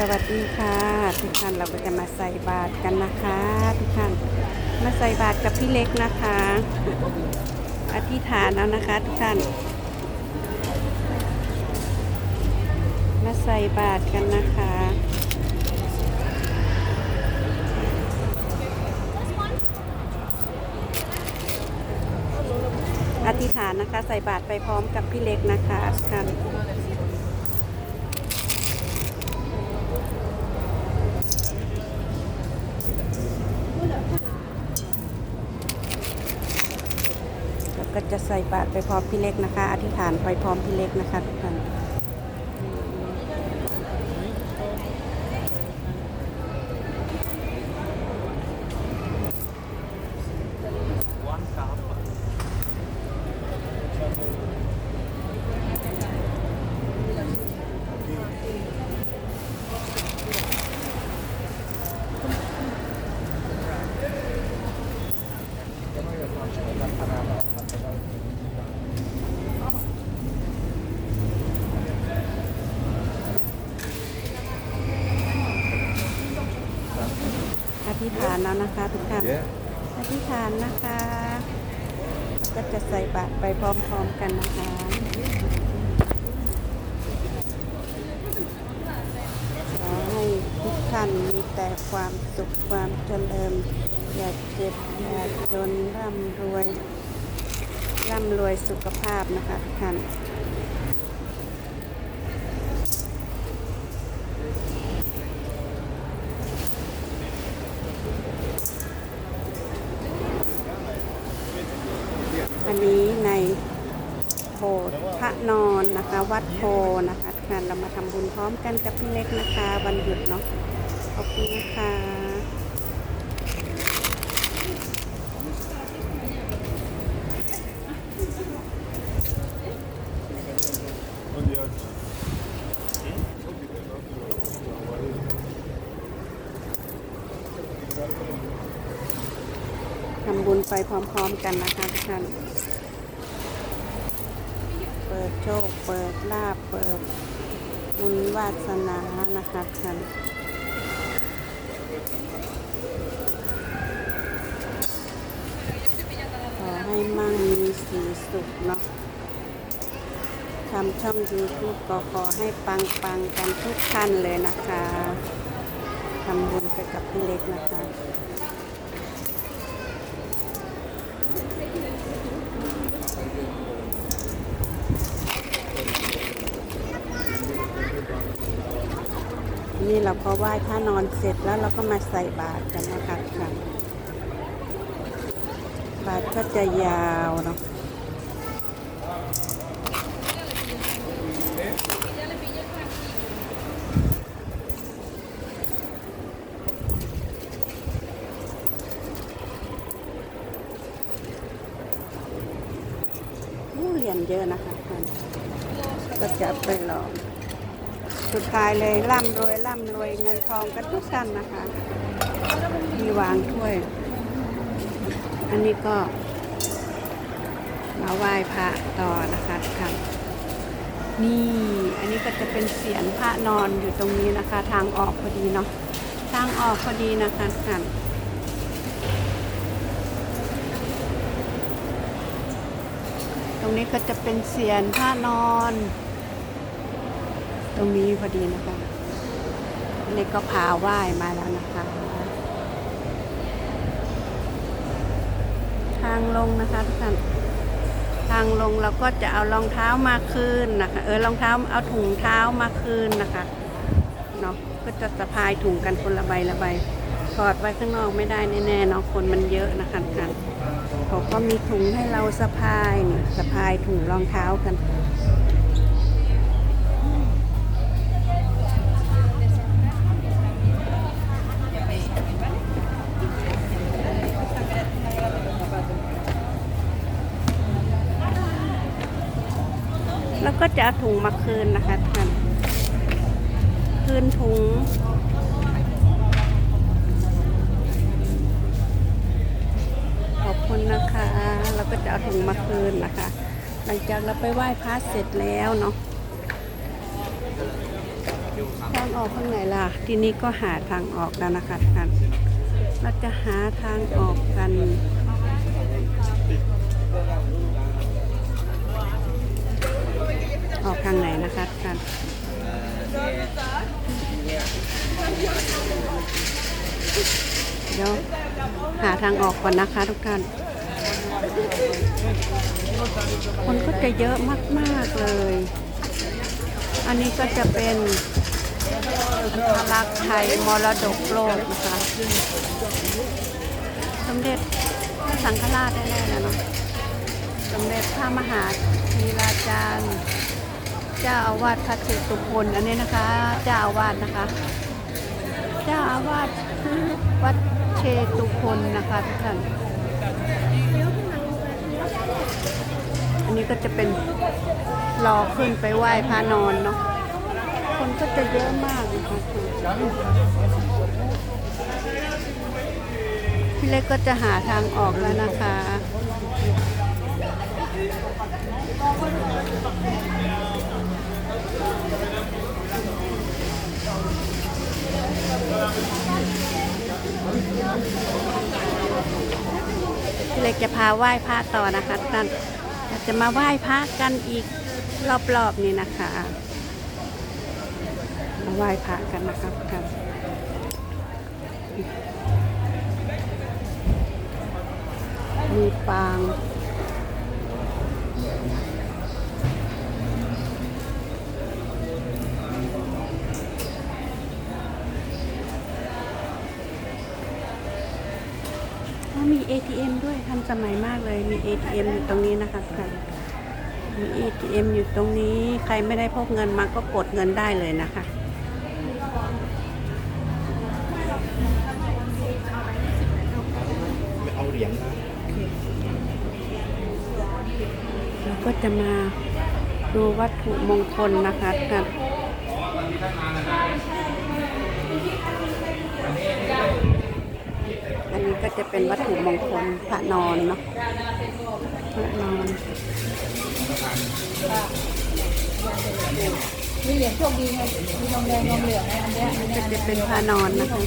สวัสดีค่ะ ทุกท่านเราก็จะมาใส่บาตรกันนะคะ ทุกท่านมาใส่บาตรกับพี่เล็กนะคะ อธิษฐานแล้วนะคะ ทุกท่าน มาใส่บาตรกันนะคะอธิษฐานนะคะ ใส่บาตรไปพร้อมกับพี่เล็กนะคะทุกท่าน ก็จะใส่บาตรไปพร้อมพี่เล็กนะคะ อธิษฐานไปพร้อมพี่เล็กนะคะทุกท่าน ธิษฐานแล้วนะคะทุกท่าน Yeah. อธิษฐานนะคะ ก็จะใส่บาตรไปพร้อมๆกันนะคะขอให้ทุกท่านมีแต่ความสุขความเจริญอย่าเจ็บอย่าจนร่ำรวยร่ำรวยสุขภาพนะคะทุกท่าน อันนี้ในโบสถ์พระนอนนะคะ วัดโพนะคะท่านเรามาทำบุญพร้อมกันกับพี่เล็กนะคะ วันหยุดเนาะขอบคุณนะคะ ทำบุญ ไปพร้อมๆกันนะคะทุกท่าน เปิดโชค เปิดลาบ เปิดบุญวาสนานะคะทุกท่านขอให้มั่งมีสีสุขเนาะทำช่อง YouTube ก็ขอให้ปังปังกันทุกท่านเลยนะคะ ทำบุญไปกับพี่เล็กนะคะ นี่เราก็ไหว้พระนอนเสร็จแล้วเราก็มาใส่บาตรกันนะคะค่ะบาตรก็จะยาวเนาะเหรียญเยอะนะคะท่านก็จะไปลอง สุดท้ายเลยร่ำรวยร่ำรวยเงินทองกันทุกท่านนะคะมีวางถ้วย อันนี้ก็ มาไหว้พระต่อนะคะทุกท่านนี่ อันนี้ก็จะเป็นเสียนพระนอนอยู่ตรงนี้นะคะ ทางออกพอดีเนาะทางออกพอดีนะคะทุกท่านตรงนี้ก็จะเป็นเสียนพระนอน ตรงนี้พอดีนะคะนี่ก็พาไหว้มาแล้วนะคะ ทางลงนะคะทุกท่านทางลงเราก็จะเอารองเท้ามาคืนนะคะ เออรองเท้าเอาถุงเท้ามาคืนนะคะเนาะก็จะสะพายถุงกันคนละใบละใบถอดไว้ข้างนอกไม่ได้แน่ๆเนาะคนมันเยอะนะคะทุกท่านเขาก็มีถุงให้เราสะพายนี่สะพายถุงรองเท้ากัน ก็จะเอาถุงมาคืนนะคะท่าน คืนถุง ขอบคุณนะคะแล้วก็จะเอาถุงมาคืนนะคะ หลังจากเราไปไหว้พระเสร็จแล้วเนาะทางออกข้างไหนล่ะ ทีนี้ก็หาทางออกแล้วนะคะท่าน เราจะหาทางออกกัน ออกทางไหนนะคะทุกท่านเดี๋ยว หาทางออกก่อนนะคะทุกท่าน คนก็จะเยอะมาก ๆ เลย อันนี้ก็จะเป็นอัตลักษณ์ไทยมรดกโลกนะคะสมเด็จพระสังฆราชแน่ๆแล้วเนาะสมเด็จพระมหาธีราจารย์เจ้าอาวาสพระเชตุพนอันนี้นะคะ เจ้าอาวาสนะคะ เจ้าอาวาสวัด เชตุพนนะคะทุกท่าน อันนี้ก็จะเป็นรอขึ้นไปไหว้พระนอนเนาะ คนก็จะเยอะมากนะคะพี่เล็กก็จะหาทางออกแล้วนะคะ พี่เล็กจะพาไหว้พระต่อนะคะท่านจะมาไหว้พระกันอีกรอบๆนี้นะคะ มาไหว้พระกันนะครับกันมีปาง ATM ด้วยทันสมัยมากเลยมี ATM อยู่ตรงนี้นะคะทุกท่านมี ATM อยู่ตรงนี้ใครไม่ได้พกเงินมาก็กดเงินได้เลยนะคะเอาเหรียญนะเราก็จะมาดูวัตถุมงคลนะคะทุกท่าน จะเป็นวัตถุมงคลพระนอนเนาะพระนอนมีเหรียญโชคดีไงมีนมแดงนมเหลืองไงอันเนี้ยอันเนี้ยจะเป็นพระนอนนะคะ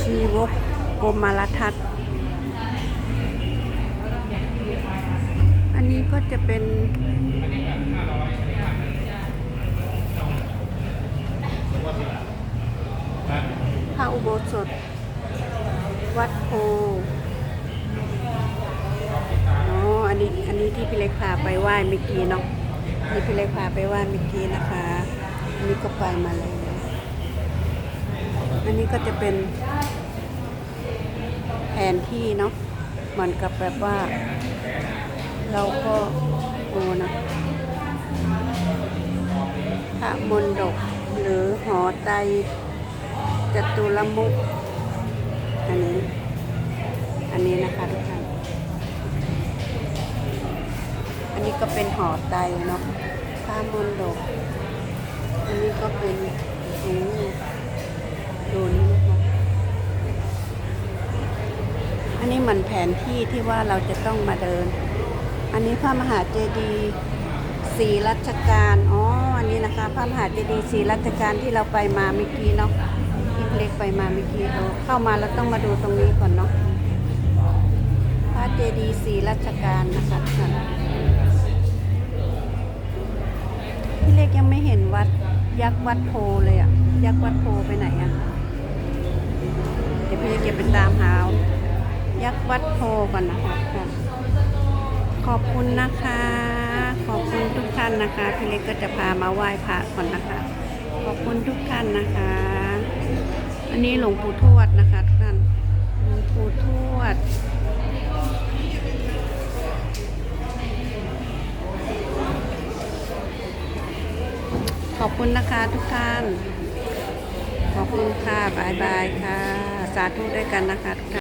ชีวกโกมารทัศน์อันนี้ก็จะเป็น พระ อุโบสถ วัดโพอ๋ออันนี้อันนี้ที่พี่เล็กพาไปไหว้เมื่อกี้เนาะที่พี่เล็กพาไปไหว้เมื่อกี้นะคะอันนี้ก็ไปมาเลยอันนี้ก็จะเป็นแผนที่เนาะเหมือนกับแบบว่า เราก็โอ้นะพระมนดกหรือหอไตร จตุรมุขอันนี้ อันนี้นะคะทุกท่าน อันนี้ก็เป็นหอไตเนาะผ้ามนดก อันนี้ก็เป็นโอ้ดูนี่นะคะอันนี้เหมือนแผนที่ที่ว่าเราจะต้องมาเดิน อันนี้พระมหาเจดีย์สีรัชกาล อ๋อ อันนี้นะคะ พระมหาเจดีย์สีรัชกาลที่เราไปมาเมื่อกี้เนาะ เล็กไปมาเมื่อกี้เออเข้ามาแล้วต้องมาดูตรงนี้ก่อนเนาะพระเจดีย์สีรัชกาลนะคะท่านพี่เล็กยังไม่เห็นวัดยักษ์วัดโพเลยอะยักษ์วัดโพไปไหนอะเดี๋ยวพี่เล็กจะไปตามหายักษ์วัดโพก่อนนะคะท่านขอบคุณนะคะ ขอบคุณทุกท่านนะคะ พี่เล็กก็จะพามาไหว้พระก่อนนะคะ ขอบคุณทุกท่านนะคะ อันนี้หลวงปู่ทวดนะคะท่านหลวงปู่ทวดขอบคุณนะคะทุกท่าน ขอบคุณค่ะบายบายค่ะ สาธุด้วยกันนะคะทุกท่าน